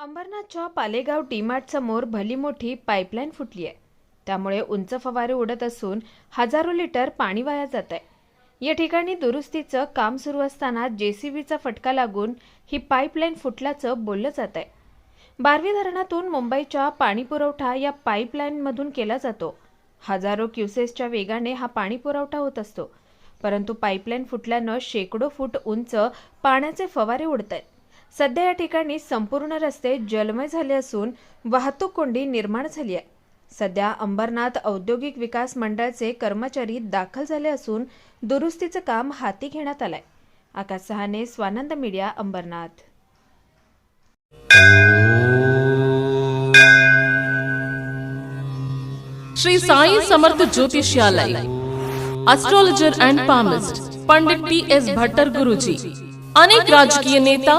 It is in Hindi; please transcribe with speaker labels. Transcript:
Speaker 1: अंबरनाथच्या पालेगाव डीमार्ट समोर भली मोठी पाईपलाईन फुटली आहे. त्यामुळे उंच फवारे उडत असून हजारो लिटर पाणी वाया जात आहे. या ठिकाणी दुरुस्तीचं काम सुरू असताना जेसीबीचा फटका लागून ही पाईपलाईन फुटल्याचं बोललं जात आहे. बारवी धरणातून मुंबईच्या पाणीपुरवठा या पाईपलाईनमधून केला जातो. हजारो क्युसेसच्या वेगाने हा पाणी पुरवठा होत असतो. परंतु पाईपलाईन फुटल्यानं शेकडो फूट उंच पाण्याचे फवारे उडत आहेत. सध्या या ठिकाणी संपूर्ण रस्ते जलमय झाले असून वाहतूक कोंडी निर्माण झाली आहे. सध्या अंबरनाथ औद्योगिक विकास मंडळाचे कर्मचारी दाखल झाले असून दुरुस्तीचं काम हाती घेण्यात आलंय. Akash Sahane Swanand media Ambernath.
Speaker 2: Shri Sai Samarth Jyotishalaya astrologer and palmist Pandit T S Bhattar Guruji अनेक राजकीय नेता